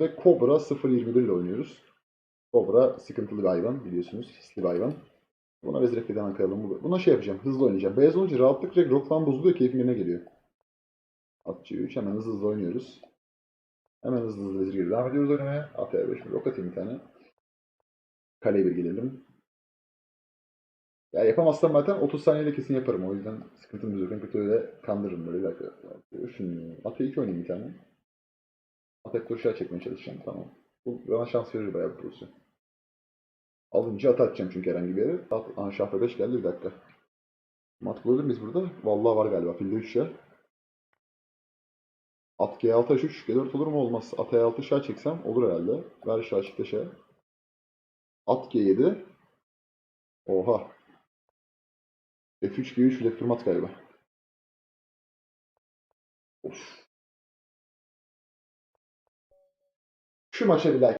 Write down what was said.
Ve Cobra 0.21 ile oynuyoruz. Cobra sıkıntılı bir hayvan biliyorsunuz. Hisli bir hayvan. Buna vezir F7'den ankaralım. Buna şey yapacağım. Hızlı oynayacağım. Beyaz olunca rahatlıkla rock falan bozuluyor. Keyfim yerine geliyor. Atçı 3. Hemen hızlı hızlı oynuyoruz. Hemen hızlı hızlı vezir geri devam ediyoruz oynamaya. At 5 bir rock atayım bir tane. Kaleye bir gelelim. Ya yapamazsam zaten 30 saniyede kesin yaparım. O yüzden sıkıntım yok. En kötü öyle kandırırım böyle. Bir dakika. Şunu. Atı 2 oynayayım bir tane. Atak koşağı çekmeye çalışacağım. Tamam. Bu bana şans verir bayağı bir pozisyon. Alınca at atacağım çünkü herhangi bir yere. At, aha şah 5 geldi bir dakika. Mat bulabilir miyiz burada? Vallahi var galiba. Filde 3 ya. At G6 H3 G4 olur mu olmaz. At E6 şah çeksem olur herhalde. Ver şah çıktı şah. At G7. Oha. F3 G3 Left mat galiba. Of. too much of it like